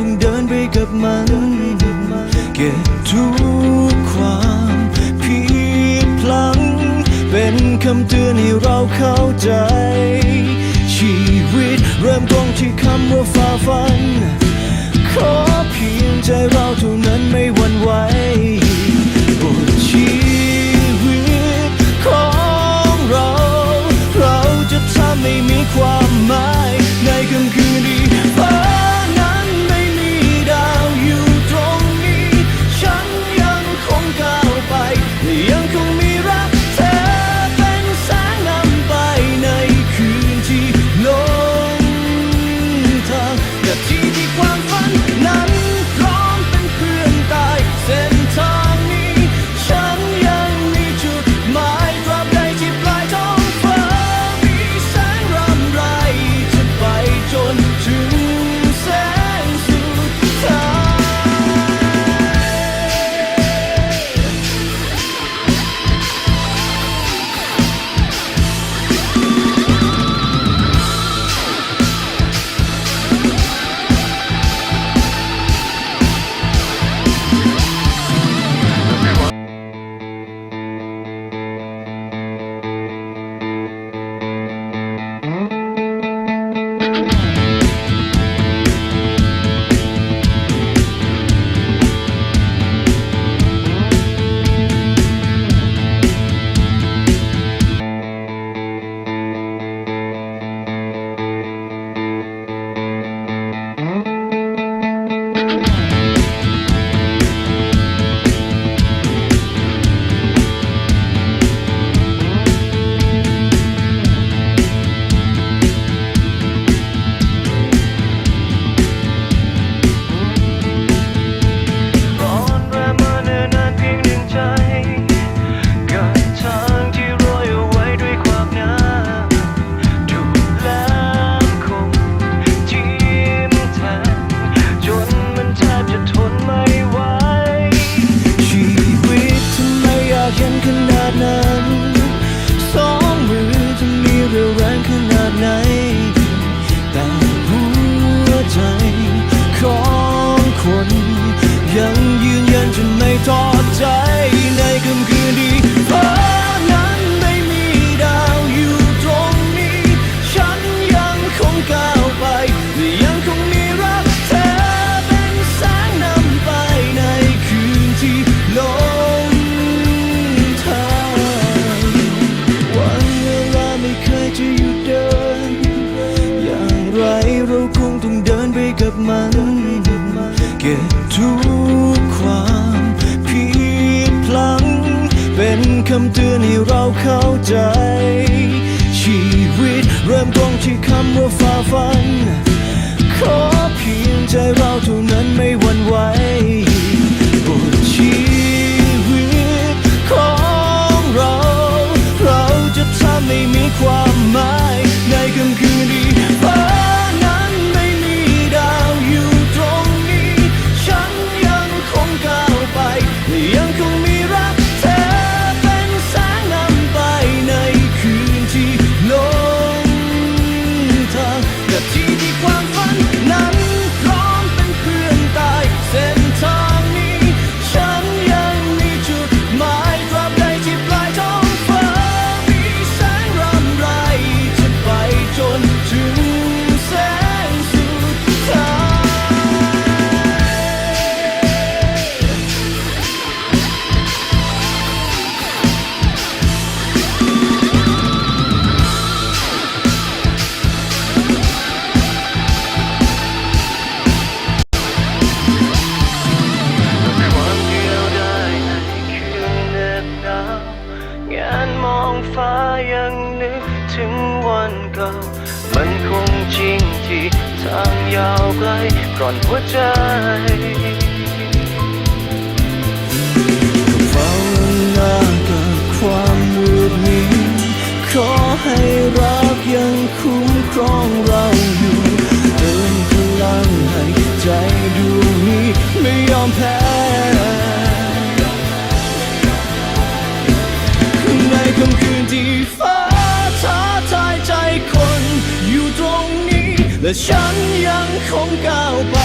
ต้องเดินไปกับมัน เก็บทุกความผิดพลังเป็นคำเตือนให้เราเข้าใจ ชีวิตเริ่มต้นที่คำว่าฝ่าฟัน ขอเพียงใจเราเท่านั้นไม่็นคำเตือนให้เราเข้าใจ ชีวิตเริ่มต้นที่คำว่าฝ่าฟัน ขอเพียงใจเราเท่านั้นไม่หวั่นไหวปวดชี ทางยาวไกลกร่อนหัวใจก็เาหนากับความมืดมิดขอให้รักยังคุ้มครองเราอยู่เติมพลังให้ใจดวงนี้ไม่ยอมแพ้ และฉันยังคงก้าวไป